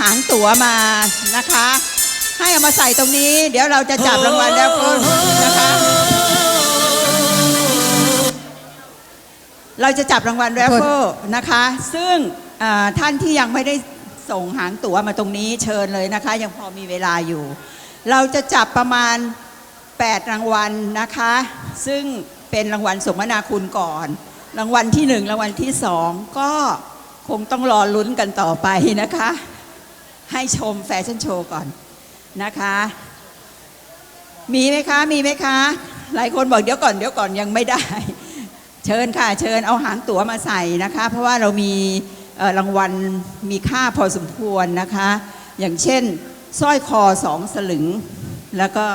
หางตั๋วมานะคะ ให้เอามาใส่ตรงนี้ เดี๋ยวเราจะจับรางวัลแล้วก็นะคะ เราจะจับรางวัลแรฟเฟิลนะคะ ซึ่งเอ่อท่านที่ยังไม่ได้ส่งหางตั๋วมาตรงนี้เชิญเลยนะคะ ยังพอมีเวลาอยู่ เราจะจับประมาณ 8 รางวัลนะคะ ซึ่งเป็นรางวัลสมนาคุณก่อน รางวัลที่ 1 รางวัลที่ 2 ก็คงต้องรอลุ้นกันต่อไปนะคะ ให้ชมแฟชั่นโชว์ก่อนนะคะ มีไหมคะ มีไหมคะ หลายคนบอกเดี๋ยวก่อนเดี๋ยวก่อนยังไม่ได้ เชิญค่ะ เชิญเอาหางตั๋วมาใส่นะคะ เพราะว่าเรามีรางวัลมีค่าพอสมควรนะคะ อย่างเช่นสร้อยคอสองสลึง แล้วก็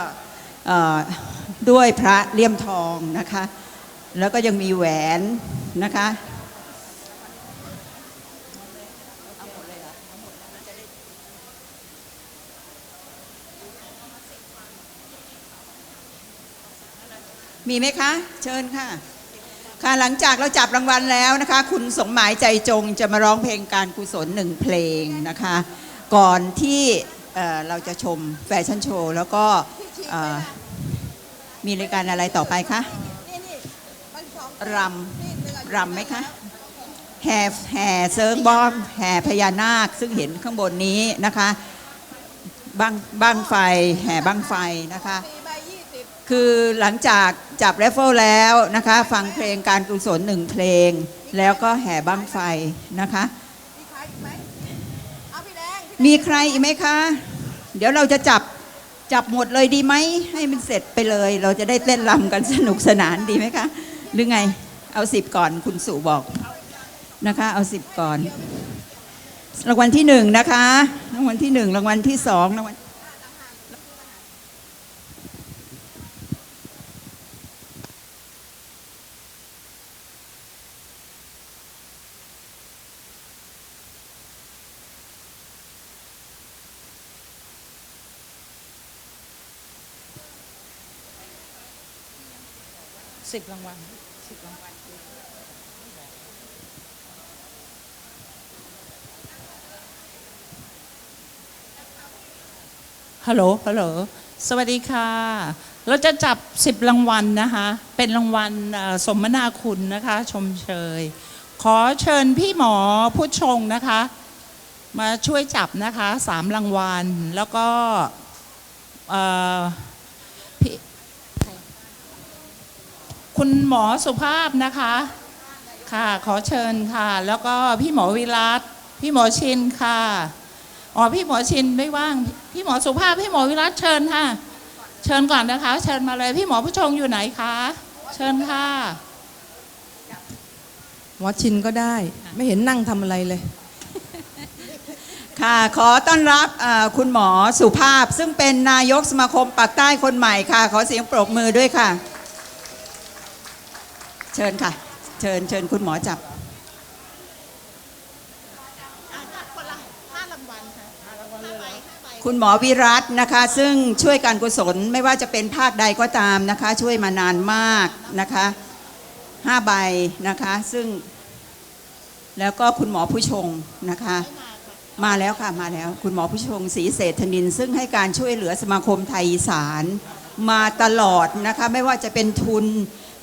ด้วยพระเลี่ยมทองนะคะ แล้วก็ยังมีแหวนนะคะ มีไหมคะ เชิญค่ะ ค่ะหลังจากเราจับรางวัลแล้วนะคะ คุณสมหมายใจจงจะมาร้องเพลงการกุศลหนึ่งเพลงนะคะ ก่อนที่เอ่อเราจะชมแฟชั่นโชว์ แล้วก็เอ่อมีรายการอะไรต่อไปคะรำรำไหมคะแห่แห่เซิร์งบอมแห่พญานาคซึ่งเห็นข้างบนนี้นะคะบังบังไฟแห่บังไฟนะคะ คือหลังจากจับเรฟเฟิลแล้วนะคะ ฟังเพลงการกุศลหนึ่งเพลง แล้วก็แห่บั้งไฟนะคะ มีใครอีกไหมคะ เดี๋ยวเราจะจับจับหมดเลยดีไหม ให้มันเสร็จไปเลย เราจะได้เต้นรำกันสนุกสนานดีไหมคะ หรือไงเอาสิบก่อนคุณสุบอกนะคะ เอาสิบก่อน รางวัลที่หนึ่งนะคะ รางวัลที่หนึ่งรางวัลที่สองรางวัล สิบรางวัลสิบรางวัลฮัลโหลฮัลโหลสวัสดีค่ะ เราจะจับสิบรางวัลนะคะ เป็นรางวัลสมนาคุณนะคะ ชมเชย ขอเชิญพี่หมอผู้ชงนะคะ มาช่วยจับนะคะสามรางวัล แล้วก็เอ่อพี่ คุณหมอสุภาพนะคะ ค่ะ ขอเชิญค่ะ แล้วก็พี่หมอวิรัตพี่หมอชินค่ะ อ๋อ พี่หมอชินไม่ว่าง พี่หมอสุภาพ พี่หมอวิรัตเชิญค่ะ เชิญก่อนนะคะ เชิญมาเลย พี่หมอผู้ชงอยู่ไหนคะ เชิญค่ะ หมอชินก็ได้ ไม่เห็นนั่งทำอะไรเลย ค่ะ ขอต้อนรับคุณหมอสุภาพ ซึ่งเป็นนายกสมาคมปากใต้คนใหม่ค่ะ ขอเสียงปรบมือด้วยค่ะ เชิญค่ะ เชิญเชิญคุณหมอจับคุณหมอวิรัตนะคะ ซึ่งช่วยการกุศลไม่ว่าจะเป็นภาคใดก็ตามนะคะ ช่วยมานานมากนะคะห้าใบนะคะซึ่ง แล้วก็คุณหมอผู้ชงนะคะ มาแล้วค่ะมาแล้ว คุณหมอผู้ชงศรีเศรษฐนิน ซึ่งให้การช่วยเหลือสมาคมไทยอีสาน มาตลอดนะคะ ไม่ว่าจะเป็นทุน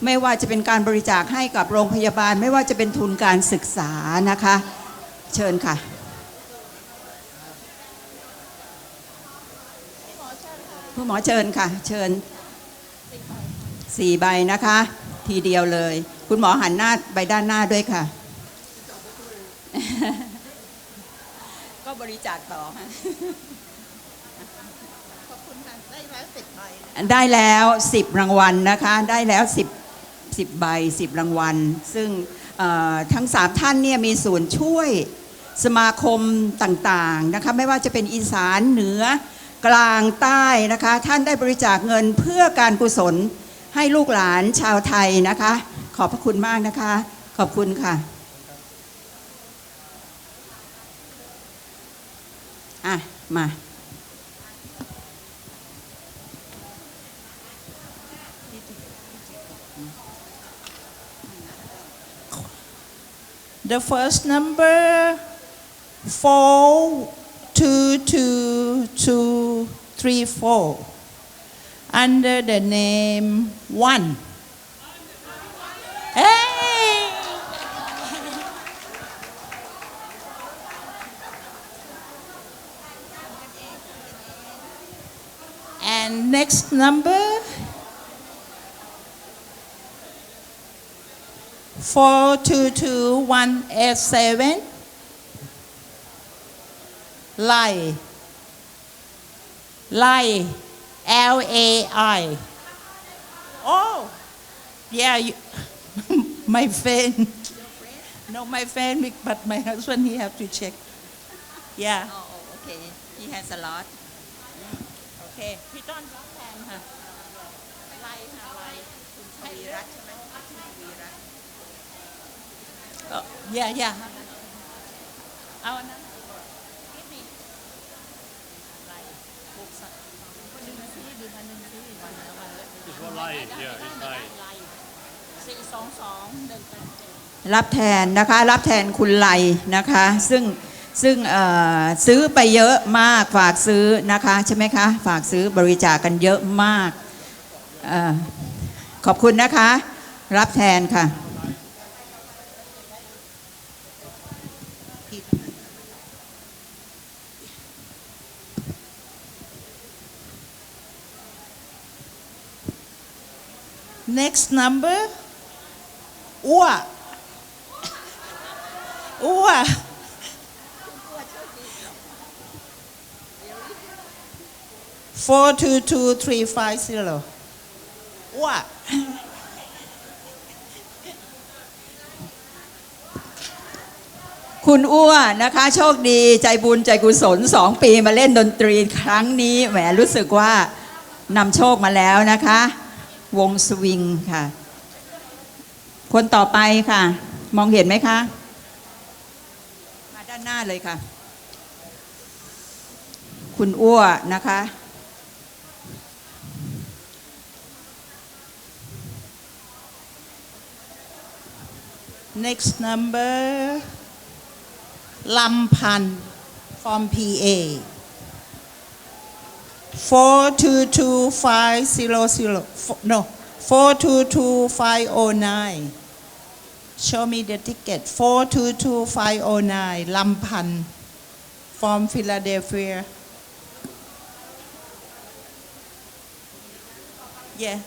ไม่ว่าจะเป็นการบริจาคให้กับโรงพยาบาล ไม่ว่าจะเป็นทุนการศึกษานะคะ เชิญค่ะผู้หมอเชิญค่ะ เชิญสี่ใบนะคะ ทีเดียวเลย คุณหมอหันหน้าไปด้านหน้าด้วยค่ะ ก็บริจาคต่อค่ะขอบคุณค่ะได้แล้วสิบใบได้แล้วสิบรางวัลนะคะ ได้แล้วสิบ สิบใบสิบรางวัล ซึ่งทั้งสามท่านเนี่ยมีส่วนช่วยสมาคมต่างๆนะคะไม่ว่าจะเป็นอีสานเหนือกลางใต้นะคะ ท่านได้บริจาคเงินเพื่อการกุศลให้ลูกหลานชาวไทยนะคะ ขอบพระคุณมากนะคะ ขอบคุณค่ะอะ มา The first number 4, 2, 2, 2, 3, 4 under the name 1. Hey! And next number four two two one eight seven. Lai. Lai. L A I. Oh, yeah. You, my friend. No, my friend, but my husband he have to check. Yeah. อ๋อโอเค he has a lot โอเค พี่ต้นรับแทนค่ะ สิวันละวันละ It's what light, yeah, it's light. ไล่สี่สองสองหนึ่งแปดเจ็ด รับแทนนะคะรับแทนคุณไลนะคะ ซึ่งซึ่งเอ่อซื้อไปเยอะมากฝากซื้อนะคะใช่ไหมคะ ฝากซื้อบริจาคกันเยอะมากเออขอบคุณนะคะ รับแทนค่ะ people. Next number, Ua. Ua. Four two two three five zero. What? คุณอ้วนนะคะ โชคดีใจบุญใจกุศลสองปีมาเล่นดนตรีครั้งนี้แหมรู้สึกว่านำโชคมาแล้วนะคะ วงสวิงค่ะ คนต่อไปค่ะ มองเห็นไหมคะ มาด้านหน้าเลยค่ะ คุณอ้วนะคะ next number ลำพัน from PA four two two five zero zero no four two two five oh nine show me the ticket four two two five oh nine ลำพัน from Philadelphia yeah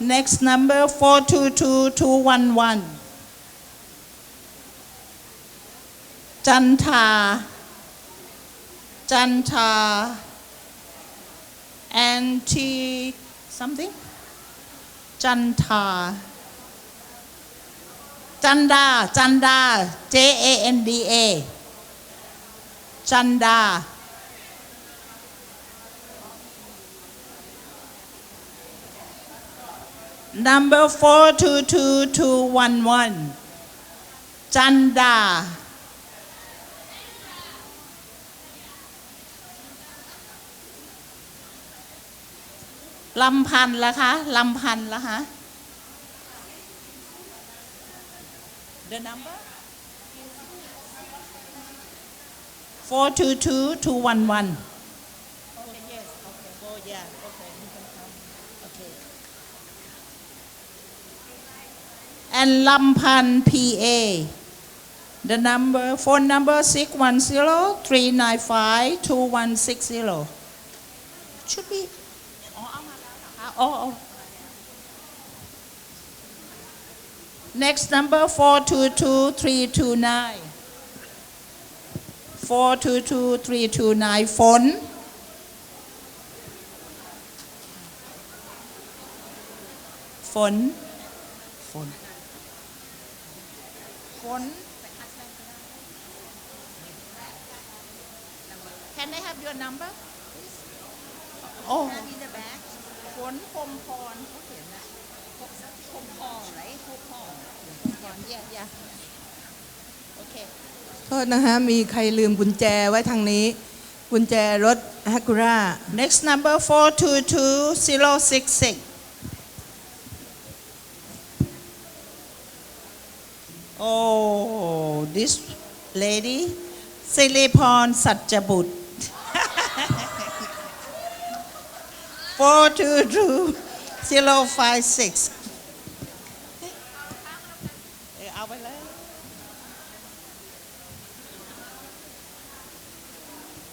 Next number 422211. Janta. Janta. anti something Janta. จันดา จันดา J A N D A จันดา number four two two two one one จันดา ลำพันธ์ละคะลำพันธ์ละคะ The number four two two two one one Okay yes okay oh yeah okay you can come okay and Lampan PA. The number phone number 610-395-2160. Should be. อ๋อเอามาแล้วเหรอคะอ๋ออ๋อ Next number 422329. 422329 phone. ฝน ฝน ฝน Can I have your number? Oh ฝนพรมพรเขาเขียนนะพรมพรไรพรมพรพร yeah yeah โอเคโทษนะคะมีใครลืมกุญแจไว้ทางนี้ กุญแจรถฮักุรา Next number 422066. Oh, this lady สิริพรสัจบุตร 422-056.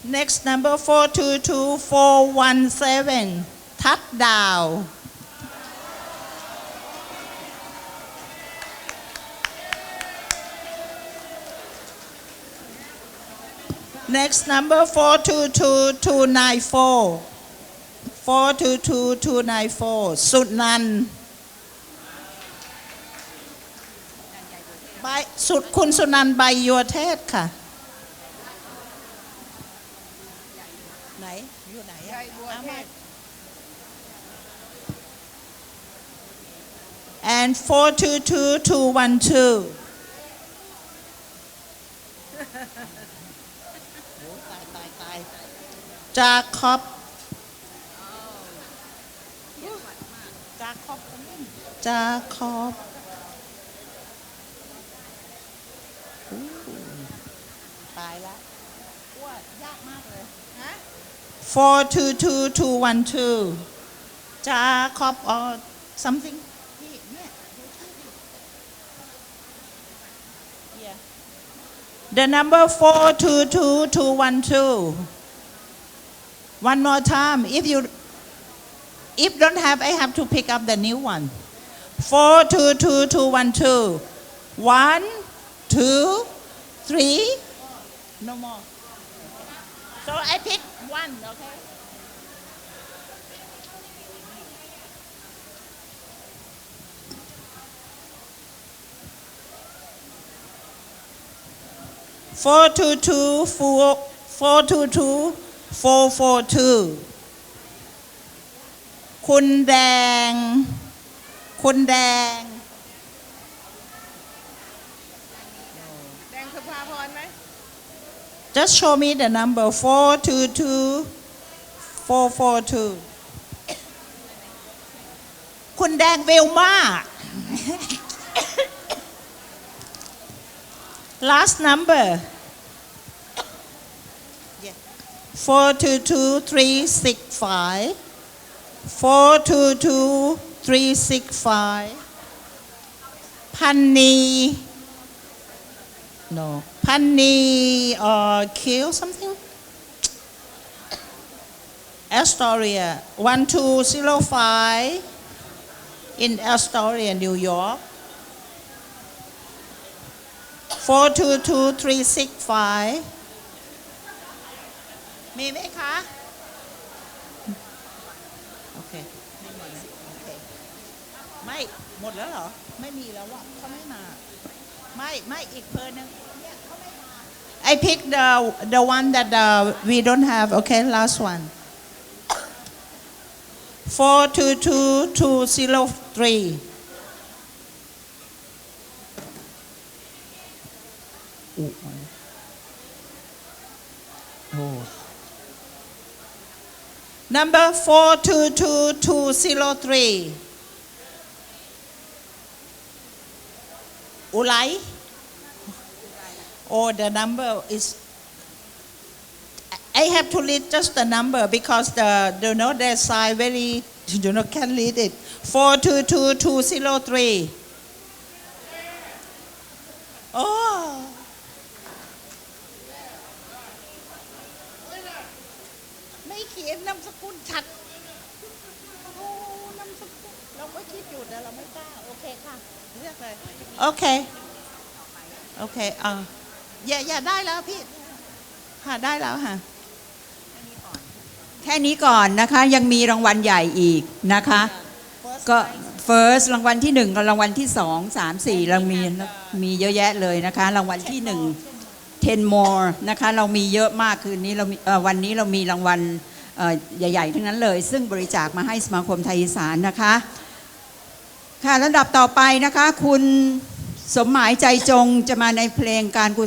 Next number 422417, down. Next number 422294, Four two two two nine four. สุดนันใบสุดคุณสุนันใบยัวเทศค่ะ ไหน อยู่ไหนอะเอามา and four two two two one two ตายตาย ตายจาคอบจาคอบจาคอบอู้ตายแล้วว่ายากมากเลย four two two two one two จาคอบ or something นี่เนี่ยดูชื่อดิ Yeah. The number four two two two one two. One more time. If you if don't have, I have to pick up the new one. Four two two two one two. One, two, three. No more. So I pick one. Okay. Four two two four four two two four four two คุณแดง คุณแดง แดงสุภาพรไหม just show me the number four two two four four two คุณแดงวิลมา last number four two two three six five four two two three six five พันนี no พันนี or kill something Astoria one two zero five in Astoria New York four two two three six five มีไหมคะ โอ เค ไม่มีนะโอเค ไม่ หมดแล้วเหรอ ไม่มีแล้วอ่ะเขาไม่มา ไม่ ไม่ อีกเพอร์นึงเนี่ยเขาไม่มา I pick the the one that uh, we don't have okay last one four two two two zero three Oh. Number four two two two zero three. Ulai. Or the number is. I have to read just the number because the you know their side very you know can read it. Four two two two zero three. Oh. เลือกเลยโอเค โอเคอ่าอย่าอย่าได้แล้วพี่ ค่ะได้แล้วค่ะ แค่นี้ก่อนนะคะ ยังมีรางวัลใหญ่อีกนะคะ ก็ first รางวัลที่หนึ่งกับรางวัลที่สองสามสี่เรามีมีเยอะแยะเลยนะคะ รางวัลที่หนึ่ง10 more นะคะ เรามีเยอะมากคืนนี้เรามีเอ่อวันนี้เรามีรางวัลเอ่อใหญ่ ๆ ทั้งนั้นเลย ซึ่งบริจาคมาให้สมาคมไทยอีสานนะคะ ค่ะลำดับต่อไปนะคะ คุณสมหมายใจจงจะมาในเพลงการกุ